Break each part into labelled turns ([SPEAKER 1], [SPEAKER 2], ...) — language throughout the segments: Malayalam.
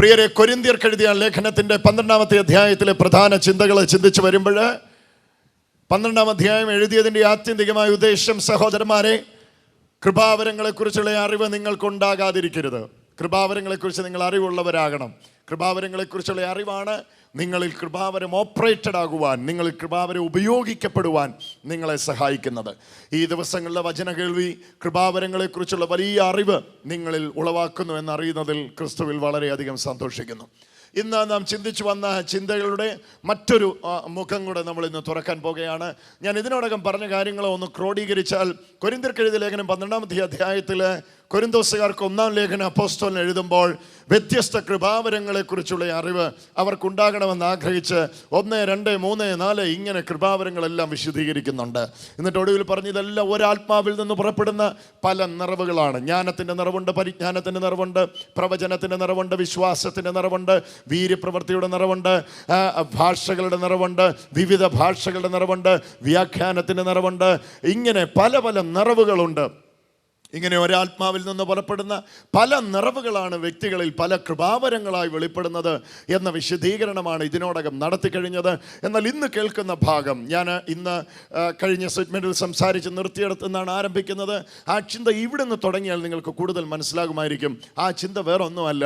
[SPEAKER 1] പ്രിയരെ കൊരിന്തിയർക്കെഴുതിയ ലേഖനത്തിൻ്റെ പന്ത്രണ്ടാമത്തെ അധ്യായത്തിലെ പ്രധാന ചിന്തകൾ ചിന്തിച്ചു വരുമ്പോൾ പന്ത്രണ്ടാം അധ്യായം എഴുതിയതിൻ്റെ ആത്യന്തികമായ ഉദ്ദേശം സഹോദരന്മാരെ കൃപാവരങ്ങളെക്കുറിച്ചുള്ള അറിവ് നിങ്ങൾക്കുണ്ടാകാതിരിക്കരുത് കൃപാവരങ്ങളെക്കുറിച്ച് നിങ്ങൾ അറിവുള്ളവരാകണം കൃപാവരങ്ങളെക്കുറിച്ചുള്ള അറിവാണ് നിങ്ങളിൽ കൃപാവരം ഓപ്പറേറ്റഡ് ആകുവാൻ നിങ്ങളിൽ കൃപാവരം ഉപയോഗിക്കപ്പെടുവാൻ നിങ്ങളെ സഹായിക്കുന്നത് ഈ ദിവസങ്ങളിലെ വചന കേൾവി കൃപാവരങ്ങളെക്കുറിച്ചുള്ള വലിയ അറിവ് നിങ്ങളിൽ ഉളവാക്കുന്നു എന്നറിയുന്നതിൽ ക്രിസ്തുവിൽ വളരെയധികം സന്തോഷിക്കുന്നു ഇന്ന് നാം ചിന്തിച്ചു വന്ന ചിന്തകളുടെ മറ്റൊരു മുഖം കൂടെ നമ്മൾ ഇന്ന് തുറക്കാൻ പോകുകയാണ് ഞാൻ ഇതിനോടകം പറഞ്ഞ കാര്യങ്ങളോ ഒന്ന് ക്രോഡീകരിച്ചാൽ കൊരിന്തിർക്കെഴുതി ലേഖനം പന്ത്രണ്ടാമത്തെ അധ്യായത്തിൽ കൊരിന്തോസുകാർക്ക് ഒന്നാം ലേഖന അപ്പോസ്റ്റോലിന് എഴുതുമ്പോൾ വ്യത്യസ്ത കൃപാവരങ്ങളെക്കുറിച്ചുള്ള അറിവ് അവർക്കുണ്ടാകണമെന്ന് ആഗ്രഹിച്ച് ഒന്ന് രണ്ട് മൂന്ന് നാല് ഇങ്ങനെ കൃപാവരങ്ങളെല്ലാം വിശദീകരിക്കുന്നുണ്ട് എന്നിട്ട് ഒടുവിൽ പറഞ്ഞതെല്ലാം ഒരാത്മാവിൽ നിന്ന് പുറപ്പെടുന്ന പല നിറവുകളാണ് ജ്ഞാനത്തിൻ്റെ നിറവുണ്ട് പരിജ്ഞാനത്തിൻ്റെ നിറവുണ്ട് പ്രവചനത്തിൻ്റെ നിറവുണ്ട് വിശ്വാസത്തിൻ്റെ നിറവുണ്ട് വീര്യപ്രവൃത്തിയുടെ നിറവുണ്ട് ഭാഷകളുടെ നിറവുണ്ട് വിവിധ ഭാഷകളുടെ നിറവുണ്ട് വ്യാഖ്യാനത്തിൻ്റെ നിറവുണ്ട് ഇങ്ങനെ പല പല നിറവുകളുണ്ട് ഇങ്ങനെ ഒരാത്മാവിൽ നിന്ന് പുറപ്പെടുന്ന പല നിറവുകളാണ് വ്യക്തികളിൽ പല കൃപാവരങ്ങളായി വെളിപ്പെടുന്നത് എന്ന വിശദീകരണമാണ് ഇതിനോടകം നടത്തിക്കഴിഞ്ഞത് എന്നാൽ ഇന്ന് കേൾക്കുന്ന ഭാഗം ഞാൻ ഇന്ന് കഴിഞ്ഞ സെഗ്മെൻറ്റിൽ സംസാരിച്ച് നിർത്തിയെടുത്ത് ആരംഭിക്കുന്നത് ആ ചിന്ത ഇവിടെ നിന്ന് തുടങ്ങിയാൽ നിങ്ങൾക്ക് കൂടുതൽ മനസ്സിലാകുമായിരിക്കും ആ ചിന്ത വേറൊന്നുമല്ല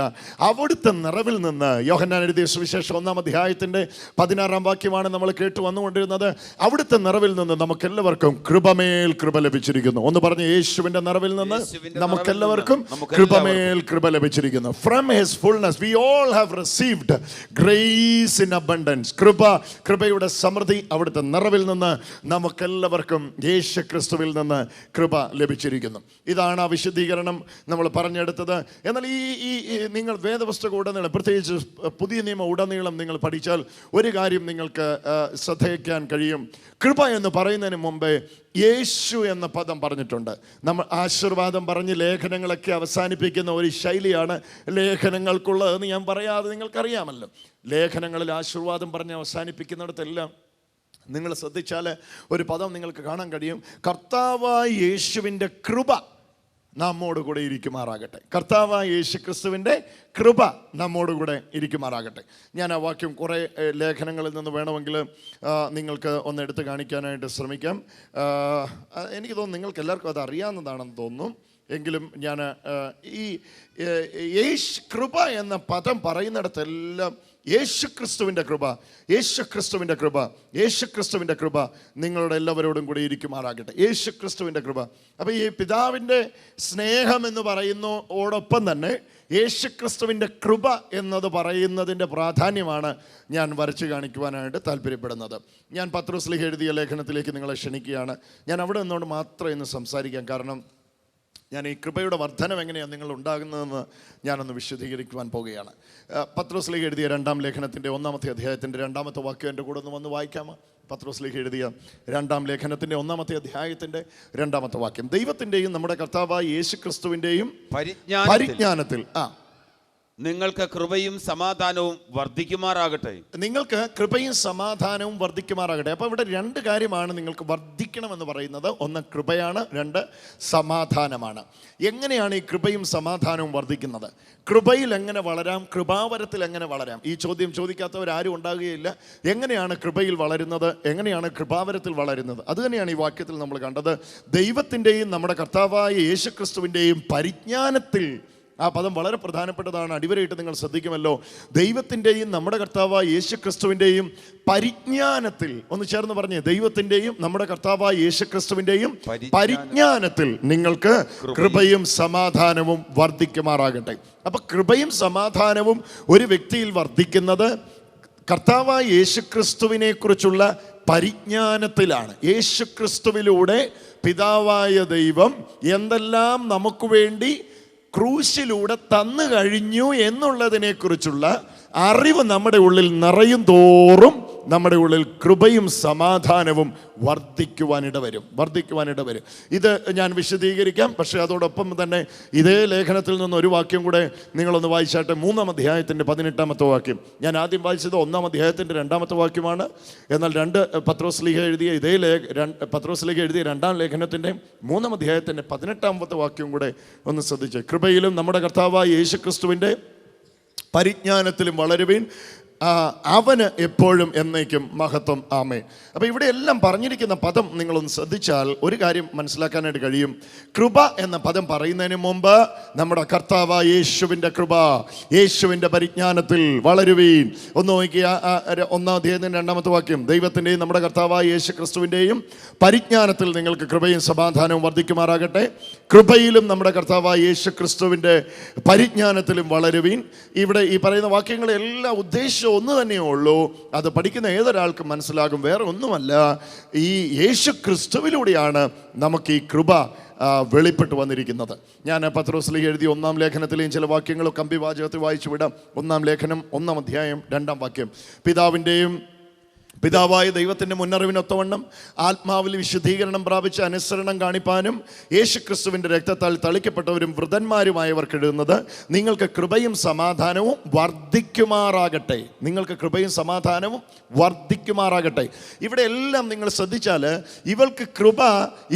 [SPEAKER 1] അവിടുത്തെ നിറവിൽ നിന്ന് യോഹന്നാൻ എഴുതിയ സുവിശേഷം ഒന്നാം അധ്യായത്തിൻ്റെ പതിനാറാം വാക്യമാണ് നമ്മൾ കേട്ട് വന്നുകൊണ്ടിരുന്നത് അവിടുത്തെ നിറവിൽ നിന്ന് നമുക്കെല്ലാവർക്കും കൃപമേൽ കൃപ ലഭിച്ചിരിക്കുന്നു ഒന്ന് പറഞ്ഞ് യേശുവിൻ്റെ നിറവിൽ നിന്ന് നമുക്കെല്ലാവർക്കും കൃപമേൽ കൃപ ലഭിച്ചിരിക്കുന്നു from his fullness we all have received grace in abundance കൃപ കൃപയുടെ സമൃദ്ധി അവിടുത്തെ നിറവിൽ നിന്ന് നമുക്കെല്ലാവർക്കും യേശു ക്രിസ്തുവിൽ നിന്ന് കൃപ ലഭിച്ചിരിക്കുന്നു ഇതാണ് ആ വിശദീകരണം നമ്മൾ പറഞ്ഞെടുത്തത് എന്നാൽ ഈ ഈ നിങ്ങൾ വേദപുസ്തകം ഉടനീളം പ്രത്യേകിച്ച് പുതിയ നിയമം ഉടനീളം നിങ്ങൾ പഠിച്ചാൽ ഒരു കാര്യം നിങ്ങൾക്ക് ശ്രദ്ധയ്ക്കാൻ കഴിയും കൃപ എന്ന് പറയുന്നതിന് മുമ്പേ യേശു എന്ന പദം പറഞ്ഞിട്ടുണ്ട് നമ്മൾ ആശീർവാദം പറഞ്ഞ് ലേഖനങ്ങളൊക്കെ അവസാനിപ്പിക്കുന്ന ഒരു ശൈലിയാണ് ലേഖനങ്ങൾക്കുള്ളതെന്ന് ഞാൻ പറയാതെ നിങ്ങൾക്കറിയാമല്ലോ ലേഖനങ്ങളിൽ ആശീർവാദം പറഞ്ഞ് അവസാനിപ്പിക്കുന്നിടത്തെല്ലാം നിങ്ങൾ ശ്രദ്ധിച്ചാൽ ഒരു പദം നിങ്ങൾക്ക് കാണാൻ കഴിയും കർത്താവായ യേശുവിൻ്റെ കൃപ നമ്മോടുകൂടെ ഇരിക്കുമാറാകട്ടെ കർത്താവായ യേശു ക്രിസ്തുവിൻ്റെ കൃപ നമ്മോടുകൂടെ ഇരിക്കുമാറാകട്ടെ ഞാൻ ആ വാക്യം കുറേ ലേഖനങ്ങളിൽ നിന്ന് വേണമെങ്കിൽ നിങ്ങൾക്ക് ഒന്ന് എടുത്ത് കാണിക്കാനായിട്ട് ശ്രമിക്കാം എനിക്ക് തോന്നുന്നു നിങ്ങൾക്ക് എല്ലാവർക്കും അത് അറിയാവുന്നതാണെന്ന് തോന്നും എങ്കിലും ഞാൻ ഈ യേശ് കൃപ എന്ന പദം പറയുന്നിടത്തെല്ലാം യേശുക്രിസ്തുവിൻ്റെ കൃപ യേശുക്രിസ്തുവിൻ്റെ കൃപ യേശുക്രിസ്തുവിൻ്റെ കൃപ നിങ്ങളുടെ എല്ലാവരോടും കൂടി ഇരിക്കുമാറാകട്ടെ യേശുക്രിസ്തുവിൻ്റെ കൃപ അപ്പോൾ ഈ പിതാവിൻ്റെ സ്നേഹം എന്ന് പറയുന്നതോടൊപ്പം തന്നെ യേശുക്രിസ്തുവിൻ്റെ കൃപ എന്നത് പറയുന്നതിൻ്റെ പ്രാധാന്യമാണ് ഞാൻ വരച്ചു കാണിക്കുവാനായിട്ട് താല്പര്യപ്പെടുന്നത് ഞാൻ പത്രോസ്ലിഹ എഴുതിയ ലേഖനത്തിലേക്ക് നിങ്ങളെ ക്ഷണിക്കുകയാണ് ഞാൻ അവിടെ നിന്നോട് മാത്രം ഇന്ന് സംസാരിക്കാം കാരണം ഞാൻ ഈ കൃപയുടെ വർധനം എങ്ങനെയാണ് നിങ്ങൾ ഉണ്ടാകുന്നതെന്ന് ഞാനൊന്ന് വിശദീകരിക്കുവാൻ പോവുകയാണ് പത്രോസ്ലിഹ എഴുതിയ രണ്ടാം ലേഖനത്തിൻ്റെ ഒന്നാമത്തെ അധ്യായത്തിൻ്റെ രണ്ടാമത്തെ വാക്യം എൻ്റെ കൂടെ ഒന്ന് വന്ന് വായിക്കാമോ പത്രോസ്ലിഹ എഴുതിയ രണ്ടാം ലേഖനത്തിൻ്റെ ഒന്നാമത്തെ അധ്യായത്തിൻ്റെ രണ്ടാമത്തെ വാക്യം ദൈവത്തിൻ്റെയും നമ്മുടെ കർത്താവായ യേശു ക്രിസ്തുവിൻ്റെയും പരിജ്ഞാനത്തിൽ ആ നിങ്ങൾക്ക് കൃപയും സമാധാനവും വർദ്ധിക്കുമാറാകട്ടെ നിങ്ങൾക്ക് കൃപയും സമാധാനവും വർദ്ധിക്കുമാറാകട്ടെ അപ്പോൾ ഇവിടെ രണ്ട് കാര്യമാണ് നിങ്ങൾക്ക് വർദ്ധിക്കണമെന്ന് പറയുന്നത് ഒന്ന് കൃപയാണ് രണ്ട് സമാധാനമാണ് എങ്ങനെയാണ് ഈ കൃപയും സമാധാനവും വർദ്ധിക്കുന്നത് കൃപയിൽ എങ്ങനെ വളരാം കൃപാവരത്തിൽ എങ്ങനെ വളരാം ഈ ചോദ്യം ചോദിക്കാത്തവരാരും ഉണ്ടാകുകയില്ല എങ്ങനെയാണ് കൃപയിൽ വളരുന്നത് എങ്ങനെയാണ് കൃപാവരത്തിൽ വളരുന്നത് അതുതന്നെയാണ് ഈ വാക്യത്തിൽ നമ്മൾ കണ്ടത് ദൈവത്തിൻ്റെയും നമ്മുടെ കർത്താവായ യേശുക്രിസ്തുവിൻ്റെയും പരിജ്ഞാനത്തിൽ ആ പദം വളരെ പ്രധാനപ്പെട്ടതാണ് അടിവരയിട്ട് നിങ്ങൾ ശ്രദ്ധിക്കുമല്ലോ ദൈവത്തിൻ്റെയും നമ്മുടെ കർത്താവായ യേശു ക്രിസ്തുവിൻ്റെയും പരിജ്ഞാനത്തിൽ ഒന്ന് ചേർന്ന് പറഞ്ഞേ ദൈവത്തിൻ്റെയും നമ്മുടെ കർത്താവായ യേശു ക്രിസ്തുവിൻ്റെയും പരിജ്ഞാനത്തിൽ നിങ്ങൾക്ക് കൃപയും സമാധാനവും വർദ്ധിക്കുമാറാകട്ടെ അപ്പം കൃപയും സമാധാനവും ഒരു വ്യക്തിയിൽ വർദ്ധിക്കുന്നത് കർത്താവായ യേശുക്രിസ്തുവിനെ കുറിച്ചുള്ള പരിജ്ഞാനത്തിലാണ് ക്രിസ്തുവിലൂടെ പിതാവായ ദൈവം എന്തെല്ലാം നമുക്ക് വേണ്ടി ക്രൂശിലൂടെ തന്നു കഴിഞ്ഞു എന്നുള്ളതിനെക്കുറിച്ചുള്ള അറിവ് നമ്മുടെ ഉള്ളിൽ നിറയും തോറും നമ്മുടെ ഉള്ളിൽ കൃപയും സമാധാനവും വർദ്ധിക്കുവാനിട വരും വർദ്ധിക്കുവാനിട വരും ഇത് ഞാൻ വിശദീകരിക്കാം പക്ഷേ അതോടൊപ്പം തന്നെ ഇതേ ലേഖനത്തിൽ നിന്ന് ഒരു വാക്യം കൂടെ നിങ്ങളൊന്ന് വായിച്ചാട്ടെ മൂന്നാം അധ്യായത്തിൻ്റെ പതിനെട്ടാമത്തെ വാക്യം ഞാൻ ആദ്യം വായിച്ചത് ഒന്നാം അധ്യായത്തിൻ്റെ രണ്ടാമത്തെ വാക്യമാണ് എന്നാൽ രണ്ട് പത്രോസ്ലിഹ എഴുതിയ ഇതേ ലേഖ രണ്ട് പത്രോസ്ലിഹ എഴുതിയ രണ്ടാം ലേഖനത്തിൻ്റെ മൂന്നാം അധ്യായത്തിൻ്റെ പതിനെട്ടാമത്തെ വാക്യം കൂടെ ഒന്ന് ശ്രദ്ധിച്ചു കൃപയിലും നമ്മുടെ കർത്താവായ യേശുക്രിസ്തുവിൻ്റെ പരിജ്ഞാനത്തിലും വളരുവീൻ അവന് എപ്പോഴും എന്നേക്കും മഹത്വം ആമേ അപ്പോൾ ഇവിടെ എല്ലാം പറഞ്ഞിരിക്കുന്ന പദം നിങ്ങളൊന്ന് ശ്രദ്ധിച്ചാൽ ഒരു കാര്യം മനസ്സിലാക്കാനായിട്ട് കഴിയും കൃപ എന്ന പദം പറയുന്നതിന് മുമ്പ് നമ്മുടെ കർത്താവ യേശുവിൻ്റെ കൃപ യേശുവിൻ്റെ പരിജ്ഞാനത്തിൽ വളരുവീൻ ഒന്ന് നോക്കിയ ഒന്നാം അധ്യായത്തിൻ്റെ രണ്ടാമത്തെ വാക്യം ദൈവത്തിൻ്റെയും നമ്മുടെ കർത്താവായ യേശു ക്രിസ്തുവിൻ്റെയും പരിജ്ഞാനത്തിൽ നിങ്ങൾക്ക് കൃപയും സമാധാനവും വർദ്ധിക്കുമാറാകട്ടെ കൃപയിലും നമ്മുടെ കർത്താവായ യേശു ക്രിസ്തുവിൻ്റെ പരിജ്ഞാനത്തിലും വളരുവീൻ ഇവിടെ ഈ പറയുന്ന വാക്യങ്ങളെല്ലാം ഉദ്ദേശം ഉദ്ദേശം ഒന്ന് തന്നെയേ ഉള്ളൂ അത് പഠിക്കുന്ന ഏതൊരാൾക്കും മനസ്സിലാകും വേറെ ഒന്നുമല്ല ഈ യേശു ക്രിസ്തുവിലൂടെയാണ് നമുക്ക് ഈ കൃപ വെളിപ്പെട്ട് വന്നിരിക്കുന്നത് ഞാൻ പത്രോസിലേക്ക് എഴുതിയ ഒന്നാം ലേഖനത്തിലെയും ചില കമ്പി വാചകത്തിൽ വായിച്ചു വിടാം ഒന്നാം ലേഖനം ഒന്നാം അധ്യായം രണ്ടാം വാക്യം പിതാവിൻ്റെയും പിതാവായ ദൈവത്തിൻ്റെ മുന്നറിവിനൊത്തവണ്ണം ആത്മാവിൽ വിശുദ്ധീകരണം പ്രാപിച്ച് അനുസരണം കാണിപ്പാനും ക്രിസ്തുവിൻ്റെ രക്തത്താൽ തളിക്കപ്പെട്ടവരും വൃതന്മാരുമായവർക്ക് നിങ്ങൾക്ക് കൃപയും സമാധാനവും വർദ്ധിക്കുമാറാകട്ടെ നിങ്ങൾക്ക് കൃപയും സമാധാനവും വർദ്ധിക്കുമാറാകട്ടെ ഇവിടെ എല്ലാം നിങ്ങൾ ശ്രദ്ധിച്ചാൽ ഇവൾക്ക് കൃപ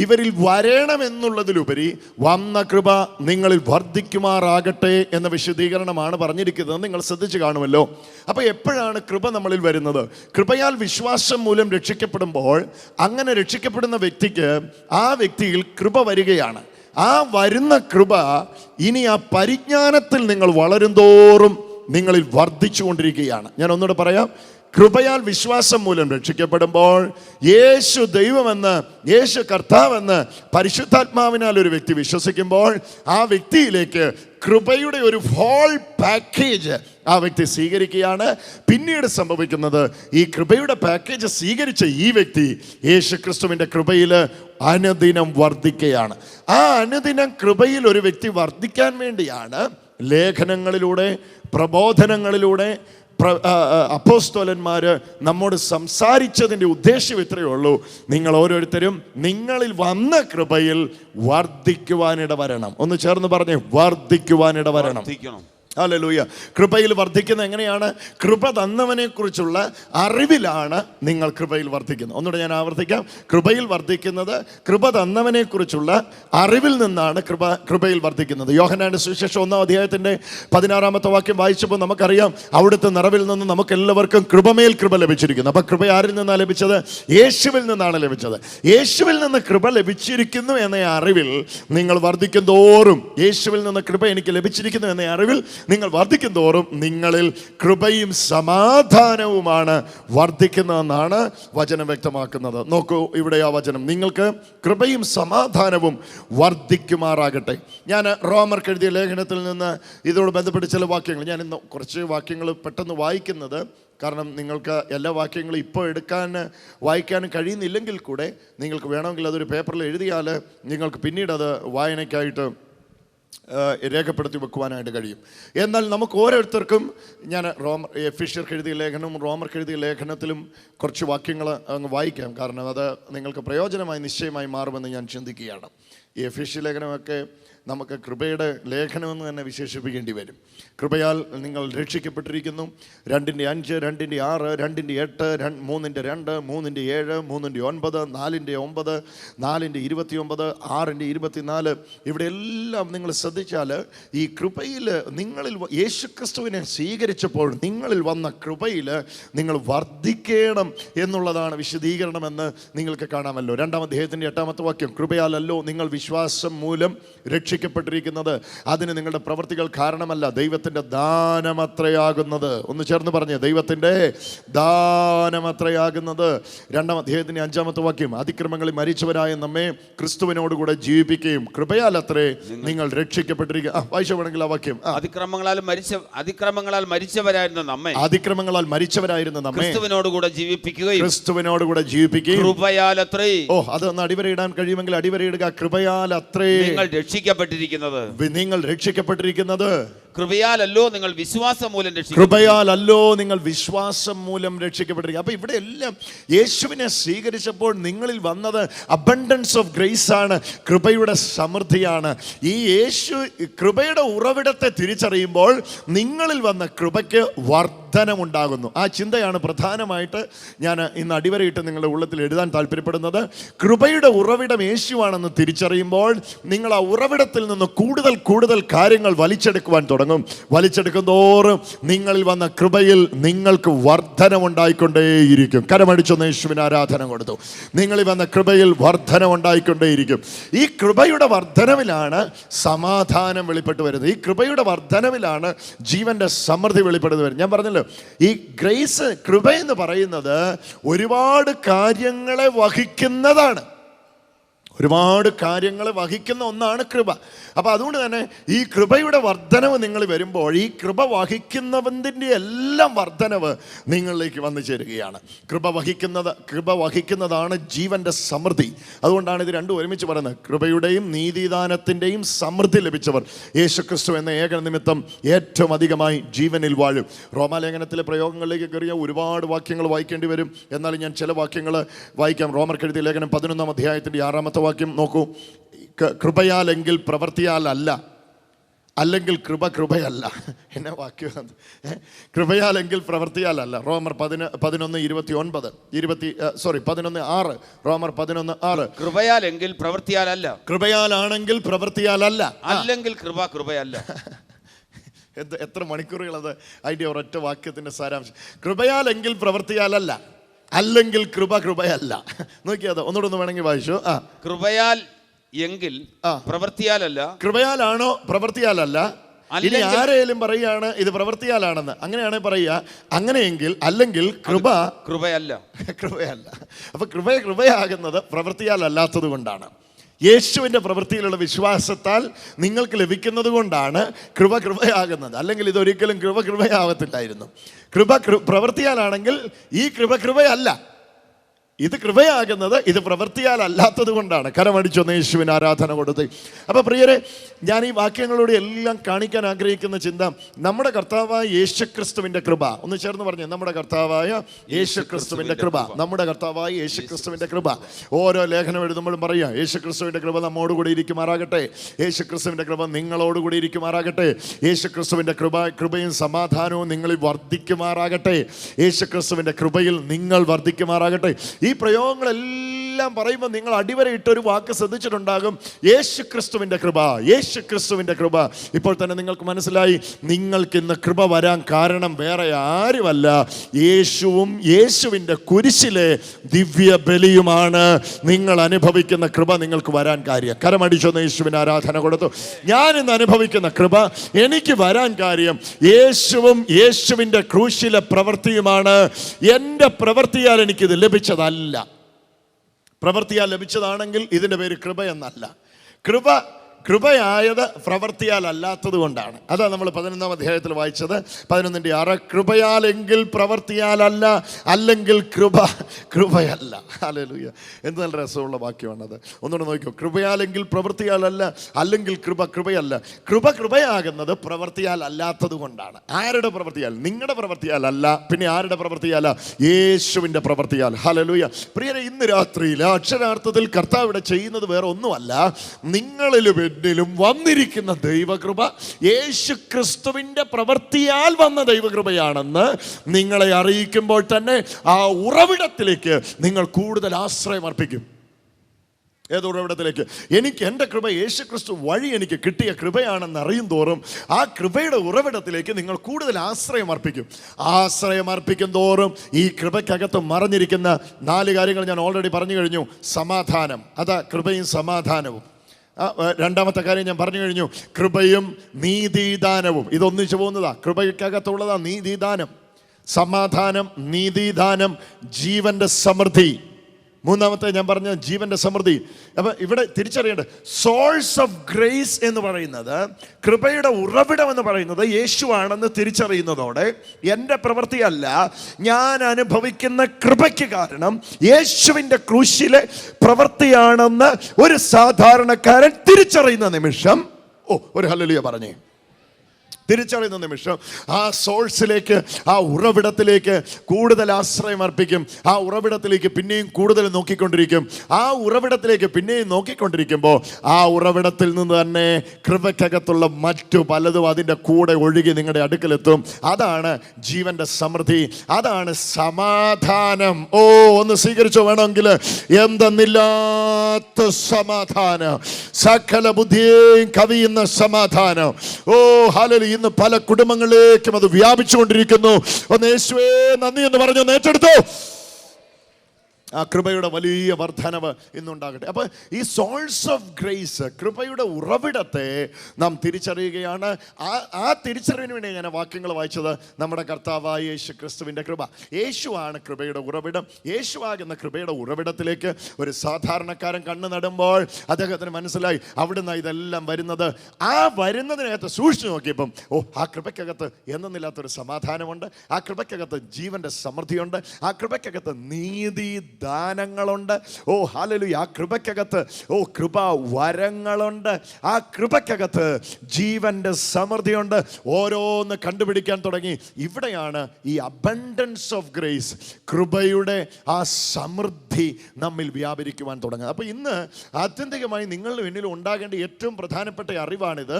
[SPEAKER 1] ഇവരിൽ വരണമെന്നുള്ളതിലുപരി വന്ന കൃപ നിങ്ങളിൽ വർദ്ധിക്കുമാറാകട്ടെ എന്ന വിശുദ്ധീകരണമാണ് പറഞ്ഞിരിക്കുന്നത് നിങ്ങൾ ശ്രദ്ധിച്ചു കാണുമല്ലോ അപ്പോൾ എപ്പോഴാണ് കൃപ നമ്മളിൽ വരുന്നത് കൃപയാൽ വിശ്വ വിശ്വാസം മൂലം രക്ഷിക്കപ്പെടുമ്പോൾ അങ്ങനെ രക്ഷിക്കപ്പെടുന്ന വ്യക്തിക്ക് ആ വ്യക്തിയിൽ കൃപ വരികയാണ് ആ വരുന്ന കൃപ ഇനി ആ പരിജ്ഞാനത്തിൽ നിങ്ങൾ വളരുന്തോറും നിങ്ങളിൽ വർദ്ധിച്ചുകൊണ്ടിരിക്കുകയാണ് ഞാൻ ഒന്നുകൂടെ പറയാം കൃപയാൽ വിശ്വാസം മൂലം രക്ഷിക്കപ്പെടുമ്പോൾ യേശു ദൈവമെന്ന് യേശു കർത്താവെന്ന് പരിശുദ്ധാത്മാവിനാൽ ഒരു വ്യക്തി വിശ്വസിക്കുമ്പോൾ ആ വ്യക്തിയിലേക്ക് കൃപയുടെ ഒരു ഹോൾ പാക്കേജ് ആ വ്യക്തി സ്വീകരിക്കുകയാണ് പിന്നീട് സംഭവിക്കുന്നത് ഈ കൃപയുടെ പാക്കേജ് സ്വീകരിച്ച ഈ വ്യക്തി യേശു ക്രിസ്തുവിൻ്റെ കൃപയിൽ അനുദിനം വർദ്ധിക്കുകയാണ് ആ അനുദിനം കൃപയിൽ ഒരു വ്യക്തി വർദ്ധിക്കാൻ വേണ്ടിയാണ് ലേഖനങ്ങളിലൂടെ പ്രബോധനങ്ങളിലൂടെ അപ്പോസ്തോലന്മാർ നമ്മോട് സംസാരിച്ചതിൻ്റെ ഉദ്ദേശ്യം ഇത്രയേ ഉള്ളൂ നിങ്ങൾ ഓരോരുത്തരും നിങ്ങളിൽ വന്ന കൃപയിൽ വർദ്ധിക്കുവാനിട വരണം ഒന്ന് ചേർന്ന് പറഞ്ഞേ വർദ്ധിക്കുവാനിട വരണം അല്ല കൃപയിൽ വർദ്ധിക്കുന്നത് എങ്ങനെയാണ് കൃപ തന്നവനെക്കുറിച്ചുള്ള അറിവിലാണ് നിങ്ങൾ കൃപയിൽ വർദ്ധിക്കുന്നത് ഒന്നുകൂടെ ഞാൻ ആവർത്തിക്കാം കൃപയിൽ വർദ്ധിക്കുന്നത് കൃപ തന്നവനെക്കുറിച്ചുള്ള അറിവിൽ നിന്നാണ് കൃപ കൃപയിൽ വർദ്ധിക്കുന്നത് യോഹനാൻ്റെ സുവിശേഷം ഒന്നാം അധ്യായത്തിൻ്റെ പതിനാറാമത്തെ വാക്യം വായിച്ചപ്പോൾ നമുക്കറിയാം അവിടുത്തെ നിറവിൽ നിന്ന് നമുക്ക് എല്ലാവർക്കും കൃപമേൽ കൃപ ലഭിച്ചിരിക്കുന്നു അപ്പം കൃപ ആരിൽ നിന്നാണ് ലഭിച്ചത് യേശുവിൽ നിന്നാണ് ലഭിച്ചത് യേശുവിൽ നിന്ന് കൃപ ലഭിച്ചിരിക്കുന്നു എന്ന അറിവിൽ നിങ്ങൾ വർദ്ധിക്കും തോറും യേശുവിൽ നിന്ന് കൃപ എനിക്ക് ലഭിച്ചിരിക്കുന്നു എന്ന അറിവിൽ നിങ്ങൾ വർദ്ധിക്കും തോറും നിങ്ങളിൽ കൃപയും സമാധാനവുമാണ് വർദ്ധിക്കുന്നതെന്നാണ് വചനം വ്യക്തമാക്കുന്നത് നോക്കൂ ഇവിടെ ആ വചനം നിങ്ങൾക്ക് കൃപയും സമാധാനവും വർദ്ധിക്കുമാറാകട്ടെ ഞാൻ റോമർക്ക് എഴുതിയ ലേഖനത്തിൽ നിന്ന് ഇതോട് ബന്ധപ്പെട്ട് ചില വാക്യങ്ങൾ ഞാൻ ഇന്ന് കുറച്ച് വാക്യങ്ങൾ പെട്ടെന്ന് വായിക്കുന്നത് കാരണം നിങ്ങൾക്ക് എല്ലാ വാക്യങ്ങളും ഇപ്പോൾ എടുക്കാൻ വായിക്കാനും കഴിയുന്നില്ലെങ്കിൽ കൂടെ നിങ്ങൾക്ക് വേണമെങ്കിൽ അതൊരു പേപ്പറിൽ എഴുതിയാൽ നിങ്ങൾക്ക് പിന്നീട് അത് വായനയ്ക്കായിട്ട് രേഖപ്പെടുത്തി വെക്കുവാനായിട്ട് കഴിയും എന്നാൽ നമുക്ക് ഓരോരുത്തർക്കും ഞാൻ റോമർ ഫിഷർക്ക് എഴുതിയ ലേഖനവും റോമർക്ക് എഴുതിയ ലേഖനത്തിലും കുറച്ച് വാക്യങ്ങൾ അങ്ങ് വായിക്കാം കാരണം അത് നിങ്ങൾക്ക് പ്രയോജനമായി നിശ്ചയമായി മാറുമെന്ന് ഞാൻ ചിന്തിക്കുകയാണ് ഈ ഫിഷ് ലേഖനമൊക്കെ നമുക്ക് കൃപയുടെ ലേഖനമെന്ന് തന്നെ വിശേഷിപ്പിക്കേണ്ടി വരും കൃപയാൽ നിങ്ങൾ രക്ഷിക്കപ്പെട്ടിരിക്കുന്നു രണ്ടിൻ്റെ അഞ്ച് രണ്ടിൻ്റെ ആറ് രണ്ടിൻ്റെ എട്ട് രണ്ട് മൂന്നിൻ്റെ രണ്ട് മൂന്നിൻ്റെ ഏഴ് മൂന്നിൻ്റെ ഒൻപത് നാലിൻ്റെ ഒമ്പത് നാലിൻ്റെ ഇരുപത്തി ഒമ്പത് ആറിൻ്റെ ഇരുപത്തിനാല് ഇവിടെ എല്ലാം നിങ്ങൾ ശ്രദ്ധിച്ചാൽ ഈ കൃപയിൽ നിങ്ങളിൽ യേശുക്രിസ്തുവിനെ സ്വീകരിച്ചപ്പോൾ നിങ്ങളിൽ വന്ന കൃപയിൽ നിങ്ങൾ വർദ്ധിക്കണം എന്നുള്ളതാണ് വിശദീകരണമെന്ന് നിങ്ങൾക്ക് കാണാമല്ലോ രണ്ടാം അദ്ദേഹത്തിൻ്റെ എട്ടാമത്തെ വാക്യം കൃപയാലല്ലോ നിങ്ങൾ വിശ്വാസം മൂലം രക്ഷ രക്ഷിക്കപ്പെട്ടിരിക്കുന്നത് അതിന് നിങ്ങളുടെ പ്രവൃത്തികൾ കാരണമല്ല ദൈവത്തിൻ്റെ ദാനമത്രയാകുന്നത് ഒന്ന് ചേർന്ന് പറഞ്ഞ് ദൈവത്തിൻ്റെ ദാനമത്രയാകുന്നത് രണ്ടാം അദ്ദേഹത്തിൻ്റെ അഞ്ചാമത്തെ വാക്യം അതിക്രമങ്ങളിൽ മരിച്ചവരായ നമ്മെ ക്രിസ്തുവിനോടുകൂടെ ജീവിപ്പിക്കുകയും കൃപയാൽ അത്രേ നിങ്ങൾ രക്ഷിക്കപ്പെട്ടിരിക്കുക വായിച്ചു വേണമെങ്കിൽ ആ വാക്യം അതിക്രമങ്ങളാൽ മരിച്ച അതിക്രമങ്ങളാൽ മരിച്ചവരായിരുന്നു നമ്മെ അതിക്രമങ്ങളാൽ മരിച്ചവരായിരുന്നു നമ്മെ ക്രിസ്തുവിനോടുകൂടെ ജീവിപ്പിക്കുകയും ക്രിസ്തുവിനോടുകൂടെ ജീവിപ്പിക്കുകയും കൃപയാൽ അത്രേ ഓ അതൊന്ന് അടിവരയിടാൻ കഴിയുമെങ്കിൽ അടിവരയിടുക കൃപയാൽ അത്രേ നിങ്ങൾ രക്ഷിക്കപ്പെട്ടു രക്ഷിക്കപ്പെട്ടിരിക്കുന്നത് നിങ്ങൾ രക്ഷിക്കപ്പെട്ടിരിക്കുന്നത് കൃപയാലല്ലോ നിങ്ങൾ വിശ്വാസം മൂലം കൃപയാലല്ലോ നിങ്ങൾ വിശ്വാസം മൂലം രക്ഷിക്കപ്പെട്ടിരിക്കുക അപ്പൊ ഇവിടെ എല്ലാം യേശുവിനെ സ്വീകരിച്ചപ്പോൾ നിങ്ങളിൽ വന്നത് അബണ്ടൻസ് ഓഫ് ഗ്രേസ് ആണ് കൃപയുടെ സമൃദ്ധിയാണ് ഈ യേശു കൃപയുടെ ഉറവിടത്തെ തിരിച്ചറിയുമ്പോൾ നിങ്ങളിൽ വന്ന കൃപയ്ക്ക് വർദ്ധ വർധനമുണ്ടാകുന്നു ആ ചിന്തയാണ് പ്രധാനമായിട്ട് ഞാൻ ഇന്ന് അടിവരയിട്ട് നിങ്ങളുടെ ഉള്ളത്തിൽ എഴുതാൻ താല്പര്യപ്പെടുന്നത് കൃപയുടെ ഉറവിടം യേശുവാണെന്ന് തിരിച്ചറിയുമ്പോൾ നിങ്ങൾ ആ ഉറവിടത്തിൽ നിന്ന് കൂടുതൽ കൂടുതൽ കാര്യങ്ങൾ വലിച്ചെടുക്കുവാൻ തുടങ്ങും വലിച്ചെടുക്കും തോറും നിങ്ങളിൽ വന്ന കൃപയിൽ നിങ്ങൾക്ക് വർധനമുണ്ടായിക്കൊണ്ടേയിരിക്കും കരമടിച്ചൊന്ന് യേശുവിന് ആരാധന കൊടുത്തു നിങ്ങളിൽ വന്ന കൃപയിൽ വർധനമുണ്ടായിക്കൊണ്ടേയിരിക്കും ഈ കൃപയുടെ വർധനവിലാണ് സമാധാനം വെളിപ്പെട്ട് വരുന്നത് ഈ കൃപയുടെ വർധനവിലാണ് ജീവന്റെ സമൃദ്ധി വെളിപ്പെടുന്നത് ഞാൻ പറഞ്ഞില്ല ഈ ഗ്രേസ് കൃപ എന്ന് പറയുന്നത് ഒരുപാട് കാര്യങ്ങളെ വഹിക്കുന്നതാണ് ഒരുപാട് കാര്യങ്ങൾ വഹിക്കുന്ന ഒന്നാണ് കൃപ അപ്പോൾ അതുകൊണ്ട് തന്നെ ഈ കൃപയുടെ വർധനവ് നിങ്ങൾ വരുമ്പോൾ ഈ കൃപ വഹിക്കുന്നവൻ്റെ എല്ലാം വർധനവ് നിങ്ങളിലേക്ക് വന്നു ചേരുകയാണ് കൃപ വഹിക്കുന്നത് കൃപ വഹിക്കുന്നതാണ് ജീവൻ്റെ സമൃദ്ധി അതുകൊണ്ടാണ് ഇത് രണ്ടും ഒരുമിച്ച് പറയുന്നത് കൃപയുടെയും നീതിദാനത്തിൻ്റെയും സമൃദ്ധി ലഭിച്ചവർ യേശുക്രിസ്തു എന്ന ഏക നിമിത്തം ഏറ്റവും അധികമായി ജീവനിൽ വാഴും റോമാലേഖനത്തിലെ പ്രയോഗങ്ങളിലേക്ക് കയറിയ ഒരുപാട് വാക്യങ്ങൾ വായിക്കേണ്ടി വരും എന്നാലും ഞാൻ ചില വാക്യങ്ങൾ വായിക്കാം റോമർക്കെഴുതിയ ലേഖനം പതിനൊന്നാം അധ്യായത്തിൻ്റെ ആറാമത്തെ വേദവാക്യം നോക്കൂ കൃപയാലെങ്കിൽ പ്രവൃത്തിയാലല്ല അല്ലെങ്കിൽ കൃപ കൃപയല്ല എന്നെ വാക്യം കൃപയാലെങ്കിൽ പ്രവൃത്തിയാലല്ല റോമർ പതിന പതിനൊന്ന് ഇരുപത്തി ഒൻപത് ഇരുപത്തി സോറി പതിനൊന്ന് ആറ് റോമർ പതിനൊന്ന് ആറ് കൃപയാലെങ്കിൽ പ്രവൃത്തിയാലല്ല കൃപയാലാണെങ്കിൽ പ്രവൃത്തിയാലല്ല അല്ലെങ്കിൽ കൃപ കൃപയല്ല എത്ര മണിക്കൂറുകൾ അത് അതിൻ്റെ ഒരൊറ്റ വാക്യത്തിൻ്റെ സാരാംശം കൃപയാലെങ്കിൽ പ്രവൃത്തിയാലല്ല അല്ലെങ്കിൽ കൃപ കൃപയല്ല നോക്കിയാതോ ഒന്നുകൂടെ ഒന്ന് വേണമെങ്കിൽ വായിച്ചു ആ കൃപയാൽ എങ്കിൽ ആ. പ്രവൃത്തിയാലല്ല കൃപയാലാണോ പ്രവൃത്തിയാലല്ല ഇനി അല്ലെങ്കിൽ- ആരെയും പറയുകയാണ് ഇത് പ്രവൃത്തിയാലാണെന്ന് അങ്ങനെയാണെങ്കിൽ പറയുക അങ്ങനെയെങ്കിൽ അല്ലെങ്കിൽ കൃപ കൃപയല്ല കൃപയല്ല അപ്പൊ കൃപ കൃപയാകുന്നത് പ്രവൃത്തിയാലല്ലാത്തത് കൊണ്ടാണ് യേശുവിൻ്റെ പ്രവൃത്തിയിലുള്ള വിശ്വാസത്താൽ നിങ്ങൾക്ക് ലഭിക്കുന്നത് കൊണ്ടാണ് കൃപ കൃപയാകുന്നത് അല്ലെങ്കിൽ ഇതൊരിക്കലും കൃപ കൃപയാവത്തില്ലായിരുന്നു കൃപ പ്രവൃത്തിയാലാണെങ്കിൽ ഈ കൃപ കൃപയല്ല ഇത് കൃപയാകുന്നത് ഇത് പ്രവൃത്തിയാൽ അല്ലാത്തത് കൊണ്ടാണ് കരമടിച്ചൊന്ന് യേശുവിന് ആരാധന കൊടുത്ത് അപ്പോൾ പ്രിയരെ ഞാൻ ഈ വാക്യങ്ങളോട് എല്ലാം കാണിക്കാൻ ആഗ്രഹിക്കുന്ന ചിന്ത നമ്മുടെ കർത്താവായ യേശുക്രിസ്തുവിൻ്റെ കൃപ ഒന്ന് ചേർന്ന് പറഞ്ഞു നമ്മുടെ കർത്താവായ യേശുക്രിസ്തുവിൻ്റെ കൃപ നമ്മുടെ കർത്താവായ യേശുക്രിസ്തുവിൻ്റെ കൃപ ഓരോ ലേഖനം എഴുതുമ്പോഴും പറയുക യേശുക്രിസ്തുവിൻ്റെ കൃപ നമ്മോടുകൂടി ഇരിക്കുമാറാകട്ടെ യേശുക്രിസ്തുവിൻ്റെ കൃപ നിങ്ങളോടുകൂടി ഇരിക്കുമാറാകട്ടെ യേശുക്രിസ്തുവിൻ്റെ കൃപ കൃപയും സമാധാനവും നിങ്ങളിൽ വർദ്ധിക്കുമാറാകട്ടെ യേശുക്രിസ്തുവിൻ്റെ കൃപയിൽ നിങ്ങൾ വർദ്ധിക്കുമാറാകട്ടെ ഈ ഈ പ്രയോഗങ്ങളെല്ലാം ഇതെല്ലാം പറയുമ്പോൾ നിങ്ങൾ അടിവരയിട്ട ഒരു വാക്ക് ശ്രദ്ധിച്ചിട്ടുണ്ടാകും യേശു ക്രിസ്തുവിൻ്റെ കൃപ യേശു ക്രിസ്തുവിൻ്റെ കൃപ ഇപ്പോൾ തന്നെ നിങ്ങൾക്ക് മനസ്സിലായി നിങ്ങൾക്ക് ഇന്ന് കൃപ വരാൻ കാരണം വേറെ ആരുമല്ല യേശുവും യേശുവിൻ്റെ കുരിശിലെ ദിവ്യ ബലിയുമാണ് നിങ്ങൾ അനുഭവിക്കുന്ന കൃപ നിങ്ങൾക്ക് വരാൻ കാര്യം കരമടിച്ചു യേശുവിന് ആരാധന കൊടുത്തു ഞാൻ ഇന്ന് അനുഭവിക്കുന്ന കൃപ എനിക്ക് വരാൻ കാര്യം യേശുവും യേശുവിൻ്റെ ക്രൂശിലെ പ്രവൃത്തിയുമാണ് എൻ്റെ പ്രവൃത്തിയാൽ എനിക്കിത് ലഭിച്ചതല്ല പ്രവൃത്തിയാൽ ലഭിച്ചതാണെങ്കിൽ ഇതിൻ്റെ പേര് കൃപ എന്നല്ല കൃപ കൃപയായത് പ്രവർത്തിയാൽ അല്ലാത്തത് കൊണ്ടാണ് അതാണ് നമ്മൾ പതിനൊന്നാം അധ്യായത്തിൽ വായിച്ചത് പതിനൊന്നിൻ്റെ ആറ് കൃപയാലെങ്കിൽ പ്രവർത്തിയാലല്ല അല്ലെങ്കിൽ കൃപ കൃപയല്ല അലലുയ്യ എന്ത് നല്ല രസമുള്ള വാക്യമാണത് ഒന്നുകൂടെ നോക്കിയോ കൃപയാലെങ്കിൽ പ്രവൃത്തിയാലല്ല അല്ലെങ്കിൽ കൃപ കൃപയല്ല കൃപ കൃപയാകുന്നത് പ്രവർത്തിയാൽ അല്ലാത്തത് കൊണ്ടാണ് ആരുടെ പ്രവർത്തിയാൽ നിങ്ങളുടെ പ്രവർത്തിയാലല്ല പിന്നെ ആരുടെ പ്രവർത്തിയാല യേശുവിൻ്റെ പ്രവർത്തിയാൽ ഹലലുയ്യ പ്രിയരെ ഇന്ന് രാത്രിയിൽ അക്ഷരാർത്ഥത്തിൽ കർത്താവിടെ ചെയ്യുന്നത് വേറെ ഒന്നുമല്ല നിങ്ങളിൽ എന്നിലും വന്നിരിക്കുന്ന ദൈവകൃപ യേശു ക്രിസ്തുവിൻ്റെ പ്രവൃത്തിയാൽ വന്ന ദൈവകൃപയാണെന്ന് നിങ്ങളെ അറിയിക്കുമ്പോൾ തന്നെ ആ ഉറവിടത്തിലേക്ക് നിങ്ങൾ കൂടുതൽ ആശ്രയം അർപ്പിക്കും ഏത് ഉറവിടത്തിലേക്ക് എനിക്ക് എൻ്റെ കൃപ യേശു ക്രിസ്തു വഴി എനിക്ക് കിട്ടിയ കൃപയാണെന്ന് അറിയും തോറും ആ കൃപയുടെ ഉറവിടത്തിലേക്ക് നിങ്ങൾ കൂടുതൽ ആശ്രയം അർപ്പിക്കും ആശ്രയം അർപ്പിക്കും തോറും ഈ കൃപയ്ക്കകത്ത് മറഞ്ഞിരിക്കുന്ന നാല് കാര്യങ്ങൾ ഞാൻ ഓൾറെഡി പറഞ്ഞു കഴിഞ്ഞു സമാധാനം അതാ കൃപയും സമാധാനവും രണ്ടാമത്തെ കാര്യം ഞാൻ പറഞ്ഞു കഴിഞ്ഞു കൃപയും നീതിദാനവും ഇതൊന്നിച്ചു പോകുന്നതാ കൃപയ്ക്കകത്തുള്ളതാ നീതിദാനം സമാധാനം നീതിദാനം ജീവന്റെ സമൃദ്ധി മൂന്നാമത്തെ ഞാൻ പറഞ്ഞ ജീവന്റെ സമൃദ്ധി അപ്പം ഇവിടെ തിരിച്ചറിയേണ്ടത് സോഴ്സ് ഓഫ് ഗ്രേസ് എന്ന് പറയുന്നത് കൃപയുടെ ഉറവിടം എന്ന് പറയുന്നത് യേശുവാണെന്ന് തിരിച്ചറിയുന്നതോടെ എൻ്റെ പ്രവൃത്തിയല്ല ഞാൻ അനുഭവിക്കുന്ന കൃപയ്ക്ക് കാരണം യേശുവിൻ്റെ ക്രൂശിലെ പ്രവൃത്തിയാണെന്ന് ഒരു സാധാരണക്കാരൻ തിരിച്ചറിയുന്ന നിമിഷം ഓ ഒരു ഹലലിയ പറഞ്ഞേ തിരിച്ചറിയുന്ന നിമിഷം ആ സോഴ്സിലേക്ക് ആ ഉറവിടത്തിലേക്ക് കൂടുതൽ ആശ്രയം അർപ്പിക്കും ആ ഉറവിടത്തിലേക്ക് പിന്നെയും കൂടുതൽ നോക്കിക്കൊണ്ടിരിക്കും ആ ഉറവിടത്തിലേക്ക് പിന്നെയും നോക്കിക്കൊണ്ടിരിക്കുമ്പോൾ ആ ഉറവിടത്തിൽ നിന്ന് തന്നെ കൃപക്കകത്തുള്ള മറ്റു പലതും അതിൻ്റെ കൂടെ ഒഴുകി നിങ്ങളുടെ അടുക്കലെത്തും അതാണ് ജീവൻ്റെ സമൃദ്ധി അതാണ് സമാധാനം ഓ ഒന്ന് സ്വീകരിച്ചു വേണമെങ്കിൽ എന്തെന്നില്ലാത്ത സമാധാനം സകല ബുദ്ധിയെയും കവിയുന്ന സമാധാനം ഓ ഹലലി ഇന്ന് പല കുടുംബങ്ങളിലേക്കും അത് വ്യാപിച്ചുകൊണ്ടിരിക്കുന്നു ഒന്ന് യേശുവേ നന്ദി എന്ന് പറഞ്ഞു ഏറ്റെടുത്തു ആ കൃപയുടെ വലിയ വർധനവ് ഇന്നുണ്ടാകട്ടെ അപ്പോൾ ഈ സോൾസ് ഓഫ് ഗ്രേസ് കൃപയുടെ ഉറവിടത്തെ നാം തിരിച്ചറിയുകയാണ് ആ ആ തിരിച്ചറിവിന് വേണ്ടി ഞാൻ വാക്യങ്ങൾ വായിച്ചത് നമ്മുടെ കർത്താവായ യേശു ക്രിസ്തുവിൻ്റെ കൃപ യേശുവാണ് കൃപയുടെ ഉറവിടം യേശുവാകുന്ന കൃപയുടെ ഉറവിടത്തിലേക്ക് ഒരു സാധാരണക്കാരൻ കണ്ണു നടുമ്പോൾ അദ്ദേഹത്തിന് മനസ്സിലായി അവിടുന്ന് ഇതെല്ലാം വരുന്നത് ആ വരുന്നതിനകത്ത് സൂക്ഷിച്ചു നോക്കിയപ്പം ഓ ആ കൃപയ്ക്കകത്ത് എന്നില്ലാത്തൊരു സമാധാനമുണ്ട് ആ കൃപയ്ക്കകത്ത് ജീവൻ്റെ സമൃദ്ധിയുണ്ട് ആ കൃപയ്ക്കകത്ത് നീതി ദാനങ്ങളുണ്ട് ഓ ഹാലലു ആ കൃപക്കകത്ത് ഓ കൃപ വരങ്ങളുണ്ട് ആ കൃപക്കകത്ത് ജീവന്റെ സമൃദ്ധിയുണ്ട് ഓരോന്ന് കണ്ടുപിടിക്കാൻ തുടങ്ങി ഇവിടെയാണ് ഈ അബണ്ടൻസ് ഓഫ് ഗ്രേസ് കൃപയുടെ ആ സമൃദ്ധി നമ്മിൽ വ്യാപരിക്കുവാൻ തുടങ്ങുക അപ്പോൾ ഇന്ന് ആത്യന്തികമായി നിങ്ങളുടെ മുന്നിൽ ഉണ്ടാകേണ്ട ഏറ്റവും പ്രധാനപ്പെട്ട അറിവാണിത്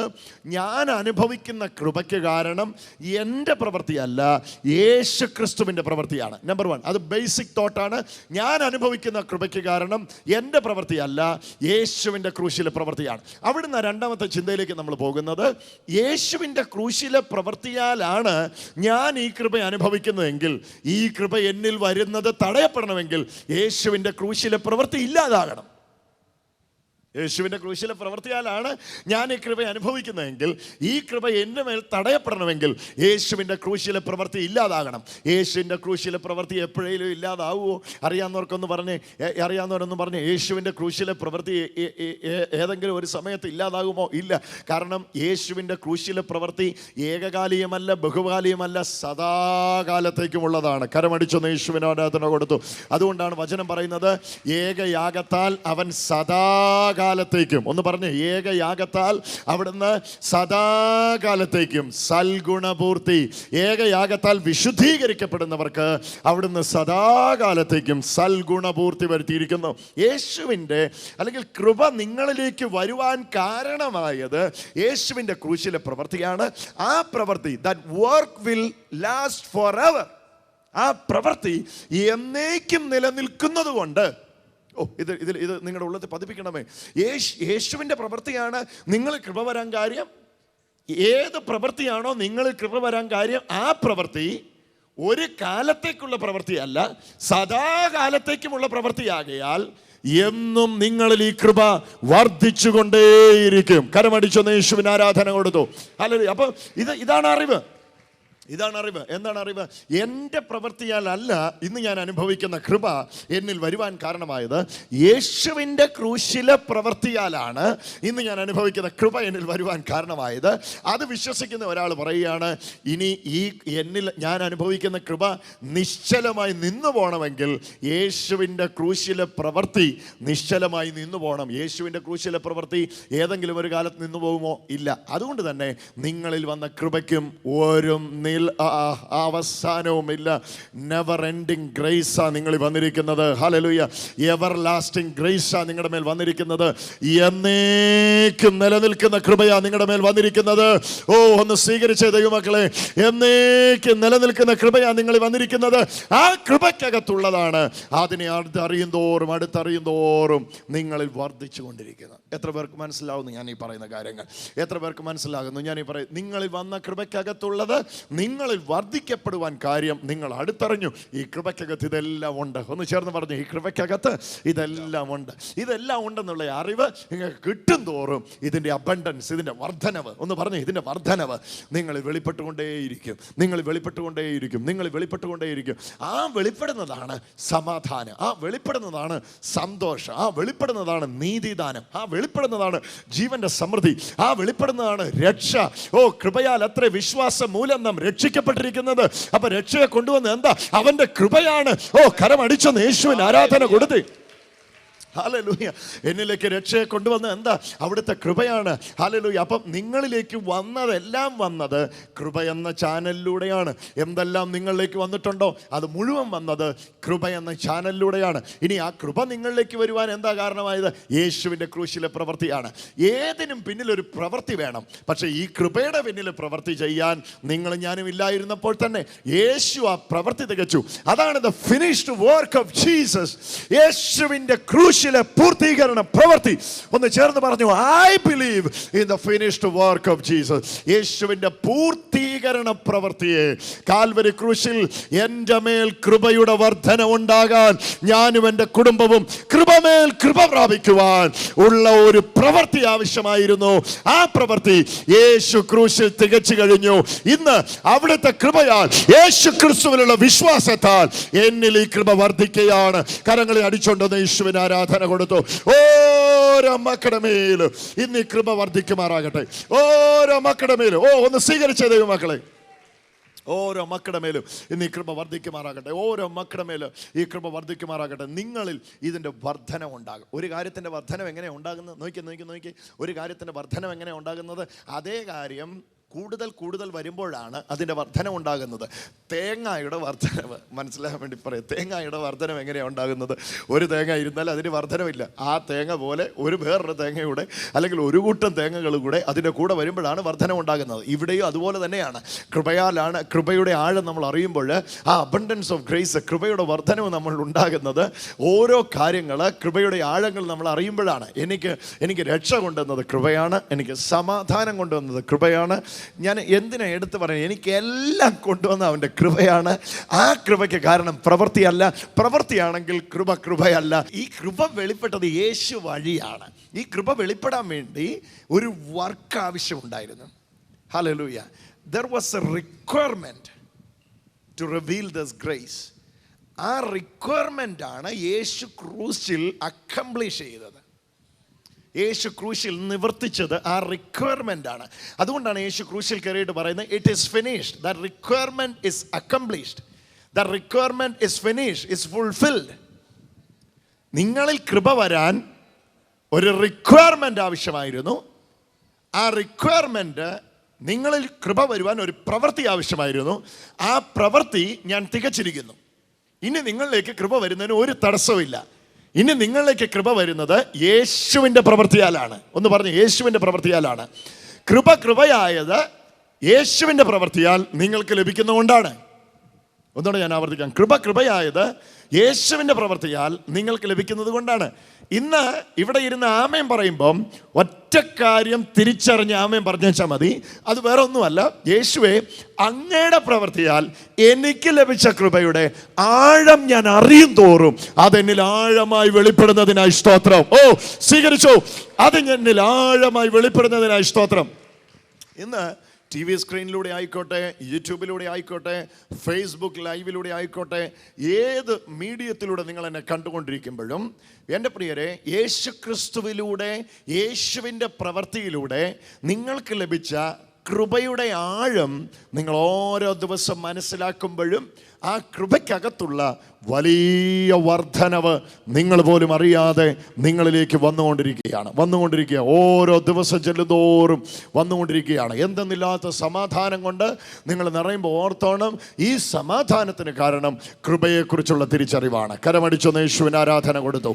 [SPEAKER 1] ഞാൻ അനുഭവിക്കുന്ന കൃപയ്ക്ക് കാരണം എൻ്റെ പ്രവൃത്തിയല്ല യേശു ക്രിസ്തുവിൻ്റെ പ്രവൃത്തിയാണ് നമ്പർ വൺ അത് ബേസിക് തോട്ടാണ് ഞാൻ ഞാൻ അനുഭവിക്കുന്ന കൃപയ്ക്ക് കാരണം എൻ്റെ പ്രവൃത്തിയല്ല യേശുവിൻ്റെ ക്രൂശിലെ പ്രവൃത്തിയാണ് അവിടുന്ന് രണ്ടാമത്തെ ചിന്തയിലേക്ക് നമ്മൾ പോകുന്നത് യേശുവിൻ്റെ ക്രൂശിലെ പ്രവൃത്തിയാലാണ് ഞാൻ ഈ കൃപ അനുഭവിക്കുന്നതെങ്കിൽ ഈ കൃപ എന്നിൽ വരുന്നത് തടയപ്പെടണമെങ്കിൽ യേശുവിൻ്റെ ക്രൂശിലെ പ്രവൃത്തി ഇല്ലാതാകണം യേശുവിൻ്റെ ക്രൂശിലെ പ്രവൃത്തിയാലാണ് ഞാൻ ഈ കൃപ അനുഭവിക്കുന്നതെങ്കിൽ ഈ കൃപ എൻ്റെ മേൽ തടയപ്പെടണമെങ്കിൽ യേശുവിൻ്റെ ക്രൂശിലെ പ്രവൃത്തി ഇല്ലാതാകണം യേശുവിൻ്റെ ക്രൂശിലെ പ്രവൃത്തി എപ്പോഴേലും ഇല്ലാതാവുമോ അറിയാവുന്നവർക്കൊന്ന് പറഞ്ഞ് അറിയാവുന്നവരൊന്ന് പറഞ്ഞ് യേശുവിൻ്റെ ക്രൂശിലെ പ്രവൃത്തി ഏതെങ്കിലും ഒരു സമയത്ത് ഇല്ലാതാകുമോ ഇല്ല കാരണം യേശുവിൻ്റെ ക്രൂശിലെ പ്രവൃത്തി ഏകകാലികമല്ല ബഹുകാലികമല്ല സദാകാലത്തേക്കുമുള്ളതാണ് കരമടിച്ചൊന്ന് യേശുവിനെ കൊടുത്തു അതുകൊണ്ടാണ് വചനം പറയുന്നത് ഏകയാഗത്താൽ അവൻ സദാ സദാകാലത്തേക്കും ഒന്ന് പറഞ്ഞേ ഏകയാഗത്താൽ അവിടുന്ന് സദാകാലത്തേക്കും സൽഗുണപൂർത്തി ഏകയാഗത്താൽ വിശുദ്ധീകരിക്കപ്പെടുന്നവർക്ക് അവിടുന്ന് സദാകാലത്തേക്കും സൽഗുണപൂർത്തി വരുത്തിയിരിക്കുന്നു യേശുവിൻ്റെ അല്ലെങ്കിൽ കൃപ നിങ്ങളിലേക്ക് വരുവാൻ കാരണമായത് യേശുവിൻ്റെ ക്രൂശിലെ പ്രവൃത്തിയാണ് ആ പ്രവൃത്തി that work will last for ever ആ പ്രവൃത്തി എന്നേക്കും നിലനിൽക്കുന്നത് കൊണ്ട് ഓ ഇത് ഇതിൽ ഇത് നിങ്ങളുടെ ഉള്ളത്തിൽ പതിപ്പിക്കണമേ യേശു യേശുവിൻ്റെ പ്രവൃത്തിയാണ് നിങ്ങൾ കൃപ വരാൻ കാര്യം ഏത് പ്രവൃത്തിയാണോ നിങ്ങൾ കൃപ വരാൻ കാര്യം ആ പ്രവൃത്തി ഒരു കാലത്തേക്കുള്ള പ്രവൃത്തിയല്ല സദാകാലത്തേക്കുമുള്ള പ്രവൃത്തിയാകയാൽ എന്നും നിങ്ങളിൽ ഈ കൃപ വർദ്ധിച്ചുകൊണ്ടേയിരിക്കും കരമടിച്ചൊന്ന് യേശുവിന് ആരാധന കൊടുത്തു അല്ലല്ലോ അപ്പൊ ഇത് ഇതാണ് അറിവ് ഇതാണ് അറിവ് എന്താണ് അറിവ് എൻ്റെ പ്രവൃത്തിയാലല്ല ഇന്ന് ഞാൻ അനുഭവിക്കുന്ന കൃപ എന്നിൽ വരുവാൻ കാരണമായത് യേശുവിൻ്റെ ക്രൂശിലെ പ്രവൃത്തിയാലാണ് ഇന്ന് ഞാൻ അനുഭവിക്കുന്ന കൃപ എന്നിൽ വരുവാൻ കാരണമായത് അത് വിശ്വസിക്കുന്ന ഒരാൾ പറയുകയാണ് ഇനി ഈ എന്നിൽ ഞാൻ അനുഭവിക്കുന്ന കൃപ നിശ്ചലമായി നിന്നു പോകണമെങ്കിൽ യേശുവിൻ്റെ ക്രൂശിലെ പ്രവൃത്തി നിശ്ചലമായി നിന്നു പോകണം യേശുവിൻ്റെ ക്രൂശിലെ പ്രവൃത്തി ഏതെങ്കിലും ഒരു കാലത്ത് നിന്നു പോകുമോ ഇല്ല അതുകൊണ്ട് തന്നെ നിങ്ങളിൽ വന്ന കൃപയ്ക്കും ഓരോ നില അവസാനവുമില്ല നെവർ എൻഡിങ് ഗ്രേസാണ് നിങ്ങൾ വന്നിരിക്കുന്നത് ഹലലുയ എവർ ലാസ്റ്റിംഗ് ഗ്രേസാണ് നിങ്ങളുടെ മേൽ വന്നിരിക്കുന്നത് എന്നേക്കും നിലനിൽക്കുന്ന കൃപയാണ് നിങ്ങളുടെ മേൽ വന്നിരിക്കുന്നത് ഓ ഒന്ന് സ്വീകരിച്ച ദൈവമക്കളെ എന്നേക്കും നിലനിൽക്കുന്ന കൃപയാണ് നിങ്ങൾ വന്നിരിക്കുന്നത് ആ കൃപയ്ക്കകത്തുള്ളതാണ് അതിനെ അടുത്തറിയും തോറും അടുത്തറിയും തോറും നിങ്ങളിൽ വർദ്ധിച്ചു കൊണ്ടിരിക്കുന്നത് എത്ര പേർക്ക് മനസ്സിലാവുന്നു ഞാൻ ഈ പറയുന്ന കാര്യങ്ങൾ എത്ര പേർക്ക് മനസ്സിലാകുന്നു ഞാൻ ഈ പറയും നിങ്ങളിൽ വന്ന കൃപയ്ക്കകത്തുള്ളത് നിങ്ങളിൽ വർദ്ധിക്കപ്പെടുവാൻ കാര്യം നിങ്ങൾ അടുത്തറിഞ്ഞു ഈ കൃപയ്ക്കകത്ത് ഇതെല്ലാം ഉണ്ട് ഒന്ന് ചേർന്ന് പറഞ്ഞു ഈ കൃപയ്ക്കകത്ത് ഇതെല്ലാം ഉണ്ട് ഇതെല്ലാം ഉണ്ടെന്നുള്ള അറിവ് നിങ്ങൾക്ക് കിട്ടും തോറും ഇതിൻ്റെ അബണ്ടൻസ് ഇതിൻ്റെ വർധനവ് ഒന്ന് പറഞ്ഞു ഇതിൻ്റെ വർധനവ് നിങ്ങൾ വെളിപ്പെട്ടുകൊണ്ടേയിരിക്കും നിങ്ങൾ വെളിപ്പെട്ടുകൊണ്ടേയിരിക്കും നിങ്ങൾ വെളിപ്പെട്ടുകൊണ്ടേയിരിക്കും ആ വെളിപ്പെടുന്നതാണ് സമാധാനം ആ വെളിപ്പെടുന്നതാണ് സന്തോഷം ആ വെളിപ്പെടുന്നതാണ് നീതിദാനം ആ വെളിപ്പെടുന്നതാണ് ജീവന്റെ സമൃദ്ധി ആ വെളിപ്പെടുന്നതാണ് രക്ഷ ഓ കൃപയാൽ അത്ര വിശ്വാസം മൂലം നാം രക്ഷിക്കപ്പെട്ടിരിക്കുന്നത് അപ്പൊ രക്ഷയെ കൊണ്ടുവന്ന് എന്താ അവന്റെ കൃപയാണ് ഓ കരമടിച്ചെന്ന് യേശുവിന് ആരാധന കൊടുത്ത് ഹാലലൂയ എന്നിലേക്ക് രക്ഷയെ കൊണ്ടുവന്ന എന്താ അവിടുത്തെ കൃപയാണ് ഹാലലൂയ അപ്പം നിങ്ങളിലേക്ക് വന്നതെല്ലാം വന്നത് കൃപ എന്ന ചാനലിലൂടെയാണ് എന്തെല്ലാം നിങ്ങളിലേക്ക് വന്നിട്ടുണ്ടോ അത് മുഴുവൻ വന്നത് കൃപ എന്ന ചാനലിലൂടെയാണ് ഇനി ആ കൃപ നിങ്ങളിലേക്ക് വരുവാൻ എന്താ കാരണമായത് യേശുവിൻ്റെ ക്രൂശിലെ പ്രവൃത്തിയാണ് ഏതിനും പിന്നിലൊരു പ്രവൃത്തി വേണം പക്ഷേ ഈ കൃപയുടെ പിന്നിൽ പ്രവൃത്തി ചെയ്യാൻ നിങ്ങൾ ഞാനും ഇല്ലായിരുന്നപ്പോൾ തന്നെ യേശു ആ പ്രവൃത്തി തികച്ചു അതാണ് the finished work of Jesus യേശുവിൻ്റെ ക്രൂശ് കുരിശിലെ പൂർത്തീകരണ പ്രവൃത്തി ഒന്ന് ചേർന്ന് പറഞ്ഞു I believe in the finished work of Jesus യേശുവിൻ്റെ പൂർത്തീകരണ പ്രവൃത്തിയെ കാൽവരി ക്രൂശിൽ എൻ്റെ മേൽ കൃപയുടെ വർധന ഉണ്ടാകാൻ ഞാനും എൻ്റെ കുടുംബവും കൃപമേൽ കൃപ പ്രാപിക്കുവാൻ ഉള്ള ഒരു പ്രവൃത്തി ആവശ്യമായിരുന്നു ആ പ്രവൃത്തി യേശു ക്രൂശിൽ തികച്ചു കഴിഞ്ഞു ഇന്ന് അവിടുത്തെ കൃപയാൽ യേശു ക്രിസ്തുവിനുള്ള വിശ്വാസത്താൽ എന്നിൽ ഈ കൃപ വർദ്ധിക്കുകയാണ് കരങ്ങളെ അടിച്ചുകൊണ്ടെന്ന് യേശുവിനാരാധന സമാധാനം കൊടുത്തു ഓരോ മക്കടമേൽ ഇന്ന് ഈ കൃപ വർദ്ധിക്കുമാറാകട്ടെ ഓരോ മക്കടമേൽ ഓ ഒന്ന് സ്വീകരിച്ച ദൈവമക്കളെ മക്കളെ ഓരോ മക്കളുടെ മേലും ഇന്ന് ഈ കൃപ വർദ്ധിക്കുമാറാകട്ടെ ഓരോ മക്കളുടെ മേലും ഈ കൃപ വർദ്ധിക്കുമാറാകട്ടെ നിങ്ങളിൽ ഇതിൻ്റെ വർധന ഉണ്ടാകും ഒരു കാര്യത്തിൻ്റെ വർധനം എങ്ങനെ ഉണ്ടാകുന്നത് നോക്കി നോക്കി നോക്കി ഒരു കാര്യത്തിൻ്റെ വർധനം എങ്ങനെ ഉണ്ടാകുന്നത് അതേ കാര്യം കൂടുതൽ കൂടുതൽ വരുമ്പോഴാണ് അതിൻ്റെ വർധനം ഉണ്ടാകുന്നത് തേങ്ങയുടെ വർധനവ് മനസ്സിലാക്കാൻ വേണ്ടി പറയാം തേങ്ങയുടെ വർധനം എങ്ങനെയാണ് ഉണ്ടാകുന്നത് ഒരു തേങ്ങ ഇരുന്നാൽ അതിന് വർധനമില്ല ആ തേങ്ങ പോലെ ഒരു വേറൊരു തേങ്ങയുടെ അല്ലെങ്കിൽ ഒരു കൂട്ടം തേങ്ങകൾ കൂടെ അതിൻ്റെ കൂടെ വരുമ്പോഴാണ് വർധനം ഉണ്ടാകുന്നത് ഇവിടെയും അതുപോലെ തന്നെയാണ് കൃപയാലാണ് കൃപയുടെ ആഴം നമ്മൾ അറിയുമ്പോൾ ആ അബണ്ടൻസ് ഓഫ് ഗ്രേസ് കൃപയുടെ വർധനവ് നമ്മൾ ഉണ്ടാകുന്നത് ഓരോ കാര്യങ്ങൾ കൃപയുടെ ആഴങ്ങൾ നമ്മൾ അറിയുമ്പോഴാണ് എനിക്ക് എനിക്ക് രക്ഷ കൊണ്ടുവന്നത് കൃപയാണ് എനിക്ക് സമാധാനം കൊണ്ടുവന്നത് കൃപയാണ് ഞാൻ എന്തിനാണ് എടുത്തു പറയുന്നത് എനിക്ക് എല്ലാം കൊണ്ടുവന്ന അവൻ്റെ കൃപയാണ് ആ കൃപയ്ക്ക് കാരണം പ്രവൃത്തിയല്ല പ്രവൃത്തിയാണെങ്കിൽ കൃപ കൃപയല്ല ഈ കൃപ വെളിപ്പെട്ടത് യേശു വഴിയാണ് ഈ കൃപ വെളിപ്പെടാൻ വേണ്ടി ഒരു വർക്ക് ആവശ്യമുണ്ടായിരുന്നു hallelujah there was a requirement to reveal this grace ആ റിക്വയർമെൻ്റ് ആണ് യേശു ക്രൂസിൽ അക്കംപ്ലിഷ് ചെയ്തത് യേശു ക്രൂശിൽ നിവർത്തിച്ചത് ആ റിക്വയർമെൻ്റ് ആണ് അതുകൊണ്ടാണ് യേശു ക്രൂശിൽ കയറിയിട്ട് പറയുന്നത് it is finished the requirement is accomplished the requirement is finish is fulfilled നിങ്ങളിൽ കൃപ വരാൻ ഒരു റിക്വയർമെൻ്റ് ആവശ്യമായിരുന്നു ആ റിക്വയർമെൻറ്റ് നിങ്ങളിൽ കൃപ വരുവാൻ ഒരു പ്രവൃത്തി ആവശ്യമായിരുന്നു ആ പ്രവൃത്തി ഞാൻ തികച്ചിരിക്കുന്നു ഇനി നിങ്ങളിലേക്ക് കൃപ വരുന്നതിന് ഒരു തടസ്സവും ഇനി നിങ്ങളിലേക്ക് കൃപ വരുന്നത് യേശുവിൻ്റെ പ്രവൃത്തിയാലാണ് ഒന്ന് പറഞ്ഞു യേശുവിൻ്റെ പ്രവൃത്തിയാലാണ് കൃപ കൃപയായത് യേശുവിൻ്റെ പ്രവൃത്തിയാൽ നിങ്ങൾക്ക് ലഭിക്കുന്നതുകൊണ്ടാണ് ഒന്നുകൂടെ ഞാൻ ആവർത്തിക്കാം കൃപ കൃപയായത് യേശുവിൻ്റെ പ്രവൃത്തിയാൽ നിങ്ങൾക്ക് ലഭിക്കുന്നത് കൊണ്ടാണ് ഇന്ന് ഇവിടെ ഇരുന്ന് ആമയം പറയുമ്പം ഒറ്റ ഒറ്റ കാര്യം തിരിച്ചറിഞ്ഞ് ആമയും പറഞ്ഞാൽ മതി അത് വേറെ ഒന്നുമല്ല യേശുവെ അങ്ങയുടെ പ്രവർത്തിയാൽ എനിക്ക് ലഭിച്ച കൃപയുടെ ആഴം ഞാൻ അറിയും തോറും അതെന്നിൽ ആഴമായി വെളിപ്പെടുന്നതിനായി സ്തോത്രം ഓ സ്വീകരിച്ചോ അത് എന്നിൽ ആഴമായി വെളിപ്പെടുന്നതിനായി സ്തോത്രം ഇന്ന് ടി വി സ്ക്രീനിലൂടെ ആയിക്കോട്ടെ യൂട്യൂബിലൂടെ ആയിക്കോട്ടെ ഫേസ്ബുക്ക് ലൈവിലൂടെ ആയിക്കോട്ടെ ഏത് മീഡിയത്തിലൂടെ നിങ്ങൾ എന്നെ കണ്ടുകൊണ്ടിരിക്കുമ്പോഴും എൻ്റെ പ്രിയരെ യേശു ക്രിസ്തുവിലൂടെ യേശുവിൻ്റെ പ്രവൃത്തിയിലൂടെ നിങ്ങൾക്ക് ലഭിച്ച കൃപയുടെ ആഴം നിങ്ങൾ ഓരോ ദിവസം മനസ്സിലാക്കുമ്പോഴും ആ കൃപയ്ക്കകത്തുള്ള വലിയ വർധനവ് നിങ്ങൾ പോലും അറിയാതെ നിങ്ങളിലേക്ക് വന്നുകൊണ്ടിരിക്കുകയാണ് വന്നുകൊണ്ടിരിക്കുക ഓരോ ദിവസം ചെല്ലുതോറും വന്നുകൊണ്ടിരിക്കുകയാണ് എന്തെന്നില്ലാത്ത സമാധാനം കൊണ്ട് നിങ്ങൾ നിറയുമ്പോൾ ഓർത്തോണം ഈ സമാധാനത്തിന് കാരണം കൃപയെക്കുറിച്ചുള്ള തിരിച്ചറിവാണ് കരമടിച്ചു യേശുവിന് ആരാധന കൊടുത്തു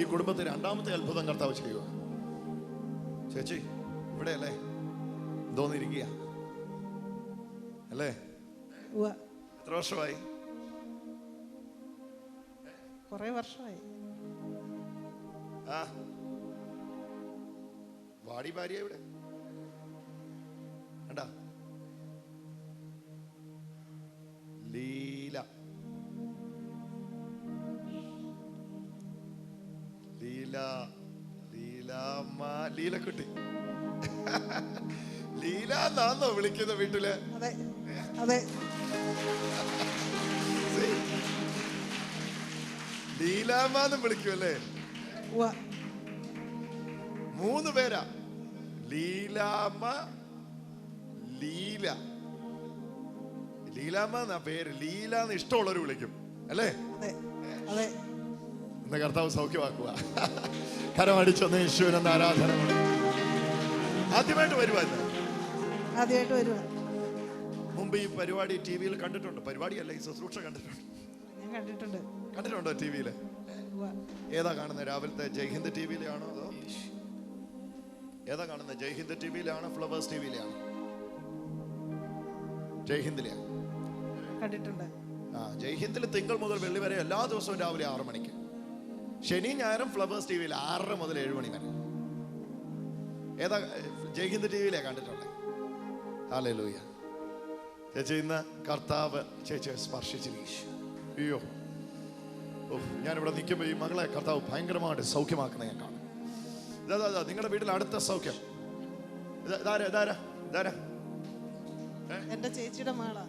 [SPEAKER 1] ഈ കുടുംബത്തെ രണ്ടാമത്തെ അത്ഭുതം കർത്താവ് ചെയ്യുക ചേച്ചി ഇവിടെ അല്ലേ തോന്നിരിക്കുക അല്ലേ എത്ര വർഷമായി വർഷമായി ആ വാടി ഭാര്യ ഇവിടെ കണ്ടാ ലീല ലീല ലീലക്കുട്ടി ലീല എന്നാന്നോ വിളിക്കുന്ന വീട്ടില് അതെ അതെ ലീലാമെന്ന് വിളിക്കുമല്ലേ മൂന്ന് പേരാ ലീലാമ ലീല ലീലാമ്മ എന്നാ പേര് ലീല എന്ന് ഇഷ്ടമുള്ളവർ വിളിക്കും അല്ലേ അതെ ഇന്ന് കർത്താവ് സൗഖ്യമാക്കുക കരമടിച്ചൊന്ന് യേശുവിനെ ആരാധന ആദ്യമായിട്ട് വരുവായിരുന്നു ആദ്യമായിട്ട് വരുവാ മുമ്പ് ഈ പരിപാടി ടി വിയിൽ കണ്ടിട്ടുണ്ട് പരിപാടിയല്ല ഈ ശുശ്രൂഷ കണ്ടിട്ടുണ്ട് ഞാൻ കണ്ടിട്ടുണ്ട് കണ്ടിട്ടുണ്ടോ ടി വിയിൽ ഏതാ കാണുന്നത് രാവിലത്തെ ജയ്ഹിന്ദ് ടി വിയിലാണോ അതോ ഏതാ കാണുന്നത് ജയ്ഹിന്ദ് ടി വിയിലാണോ ഫ്ലവേഴ്സ് ടി വിയിലാണോ ജയ്ഹിന്ദിലെയാണ് കണ്ടിട്ടുണ്ട് ആ ജയ്ഹിന്ദിൽ തിങ്കൾ മുതൽ വെള്ളി വരെ എല്ലാ ദിവസവും രാവിലെ ആറ് മണിക്ക് ശനി ഞായറും ഫ്ലവേഴ്സ് ടി വിയിൽ ആറര മുതൽ ഏഴ് മണി വരെ ഏതാ ജയ്ഹിന്ദ് ടി വിയിലാണ് കണ്ടിട്ടുള്ളത് ആലേ ലൂയ ചേച്ചി ഇന്ന് കർത്താവ് ചേച്ചിയെ സ്പർശിച്ചിരിക്കും അയ്യോ ഓ ഞാനിവിടെ നിൽക്കുമ്പോൾ ഈ മകളെ കർത്താവ് ഭയങ്കരമായിട്ട് സൗഖ്യമാക്കുന്ന ഞാൻ കാണും ഇതാ ഇതാ നിങ്ങളുടെ വീട്ടിൽ അടുത്ത സൗഖ്യം ഇതാരാ ഇതാരാ ഇതാരാ എന്റെ ചേച്ചിയുടെ മകളാ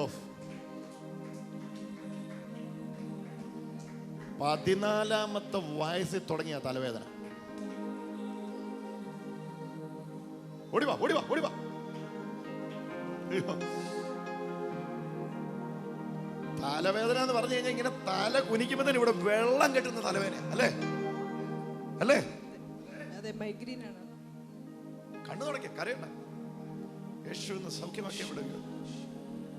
[SPEAKER 1] ഓ പതിനാലാമത്തെ വയസ്സിൽ തുടങ്ങിയ തലവേദന ഓടിവാ ഓടിവാ ഓടിവാ
[SPEAKER 2] തലവേദന എന്ന് പറഞ്ഞു കഴിഞ്ഞാൽ ഇങ്ങനെ
[SPEAKER 1] തല കുനിക്കുമ്പോൾ ഇവിടെ വെള്ളം കെട്ടുന്ന തലവേദന അല്ലേ അല്ലേ കണ്ണു തുടക്കേ കരയണ്ട യേശു എന്ന് സൗഖ്യമാക്കിയ വിടുക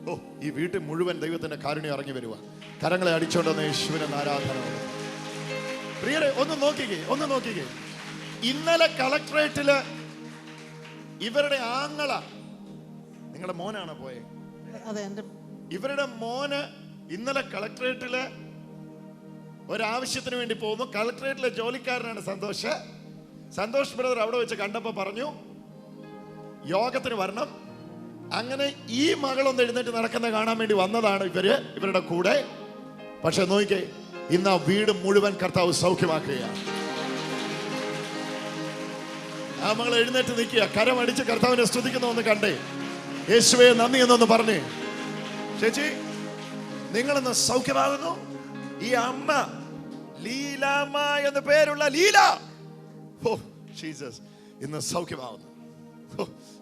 [SPEAKER 1] ഓ ഈ വീട്ടിൽ മുഴുവൻ ദൈവത്തിന്റെ കാരുണ്യം ഇറങ്ങി വരിക കരങ്ങളെ അടിച്ചോണ്ടെന്ന് യേശുവിനെ ആരാധന പ്രിയരെ ഒന്ന് നോക്കിക്കേ ഒന്ന് നോക്കിക്കേ ഇന്നലെ കളക്ടറേറ്റില് ഇവരുടെ ആങ്ങള നിങ്ങളുടെ മോനാണ് പോയെ ഇവരുടെ മോന് ഇന്നലെ കളക്ടറേറ്റില് ഒരാവശ്യത്തിന് വേണ്ടി പോകുന്നു കളക്ടറേറ്റിലെ ജോലിക്കാരനാണ് സന്തോഷ് സന്തോഷ് ബ്രദർ അവിടെ വെച്ച് കണ്ടപ്പോൾ പറഞ്ഞു യോഗത്തിന് വരണം അങ്ങനെ ഈ മകളൊന്ന് എഴുന്നേറ്റ് നടക്കുന്ന കാണാൻ വേണ്ടി വന്നതാണ് ഇവര് ഇവരുടെ കൂടെ പക്ഷെ നോക്കിക്കേ ഇന്ന് ആ വീട് മുഴുവൻ കർത്താവ് സൗഖ്യമാക്കുക ആ മകൾ എഴുന്നേറ്റ് നിൽക്കുക കരമടിച്ച് കർത്താവിനെ സ്തുതിക്കുന്നൊന്ന് കണ്ടേ യേശുവേ നന്ദി എന്നൊന്ന് പറഞ്ഞേ ചേച്ചി നിങ്ങളെന്ന് സൗഖ്യമാകുന്നു ഈ അമ്മ ലീലാമ്മ എന്ന പേരുള്ള ലീല ഓ ജീസസ് ഇന്ന് സൗഖ്യമാകുന്നു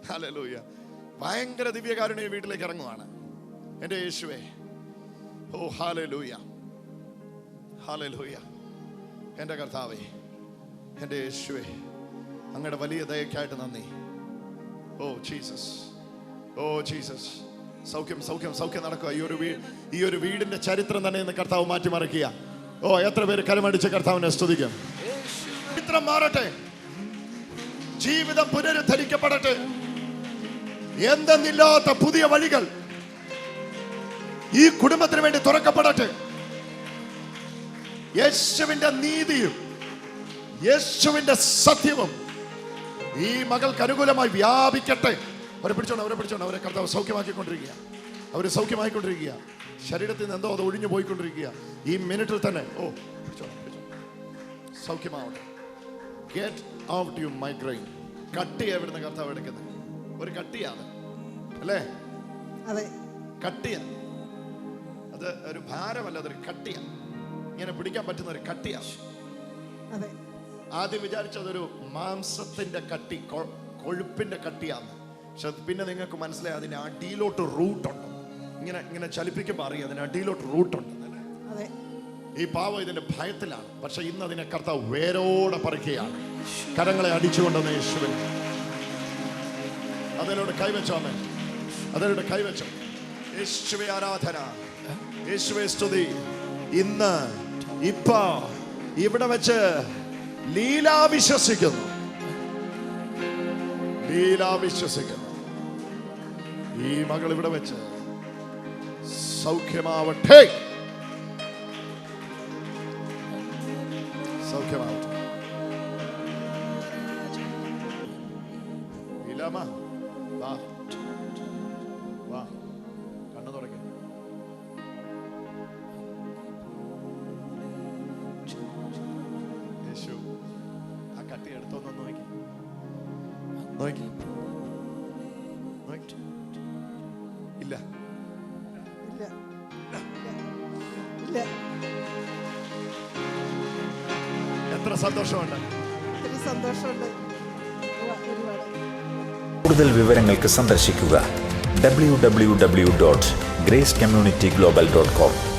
[SPEAKER 1] ഹലോ ഭയങ്കര ദിവ്യകാരുണ്യ വീട്ടിലേക്ക് ഇറങ്ങുവാണ് എൻ്റെ യേശുവേ ഓ ഹാല ലൂയ ഹാല ലൂയ എൻ്റെ കർത്താവേ എൻ്റെ യേശുവേ അങ്ങയുടെ വലിയ ദയക്കായിട്ട് നന്ദി ഓ ജീസസ് ഓ ജീസസ് സൗഖ്യം സൗഖ്യം സൗഖ്യം നടക്കുക ഈ ഒരു വീട് ഈ ഒരു വീടിന്റെ ചരിത്രം തന്നെ ഇന്ന് കർത്താവ് മാറ്റിമറിക്കുക ഓ എത്ര പേര് കരമടിച്ച കർത്താവിനെ സ്തുതിക്കാം ചരിത്രം മാറട്ടെ ജീവിതം പുനരുദ്ധരിക്കപ്പെടട്ടെ എന്തെന്നില്ലാത്ത പുതിയ വഴികൾ ഈ കുടുംബത്തിന് വേണ്ടി തുറക്കപ്പെടട്ടെ യേശുവിന്റെ നീതിയും യേശുവിന്റെ സത്യവും ഈ മകൾക്ക് അനുകൂലമായി വ്യാപിക്കട്ടെ അവരെ പിടിച്ചോണ്ട് അവരെ പിടിച്ചോണ്ട് അവരെ കർത്താവ് സൗഖ്യമാക്കിക്കൊണ്ടിരിക്കുക അവർ സൗഖ്യമായിക്കൊണ്ടിരിക്കുക ശരീരത്തിൽ നിന്ന് എന്തോ അത് ഒഴിഞ്ഞു പോയിക്കൊണ്ടിരിക്കുക ഈ മിനിറ്റിൽ തന്നെ ഓ സൗഖ്യമാവട്ടെ get out you migraine cut ചെയ്യാൻ കർത്താവ് എടുക്കുന്നത് ഒരു കട്ടിയാണ് അല്ലേ അതെ കട്ടിയ അത് ഒരു ഭാരമല്ല അതൊരു കട്ടിയ ഇങ്ങനെ പിടിക്കാൻ പറ്റുന്ന ഒരു കട്ടിയാ അതെ ആദ്യം വിചാരിച്ചതൊരു മാംസത്തിന്റെ കട്ടി കൊഴുപ്പിന്റെ കട്ടിയാണ് പക്ഷെ പിന്നെ നിങ്ങൾക്ക് മനസ്സിലായി അതിന് അടിയിലോട്ട് റൂട്ടുണ്ട് ഇങ്ങനെ ഇങ്ങനെ ചലിപ്പിക്കുമ്പോൾ അറിയാം അതിന് അടിയിലോട്ട് റൂട്ടുണ്ട് ഈ പാവം ഇതിന്റെ ഭയത്തിലാണ് പക്ഷെ ഇന്ന് അതിനെ കർത്താവ് വേരോടെ പറിക്കുകയാണ് കരങ്ങളെ അടിച്ചുകൊണ്ടെന്ന് യേശുവിനെ അതിലൂടെ അമ്മ അതിലൂടെ കൈവച്ചോ യേശുവെ ആരാധന യേശുവെ സ്തുതി ഇന്ന് ഇപ്പൊ ഇവിടെ വെച്ച് ലീല വിശ്വസിക്കുന്നു ലീല വിശ്വസിക്കുന്നു ഈ മകൾ ഇവിടെ വെച്ച് സൗഖ്യമാവട്ടെ സൗഖ്യമാവട്ടെ ഇല്ലാമ കൂടുതൽ വിവരങ്ങൾക്ക് സന്ദർശിക്കുക W W W dot grace community global dot com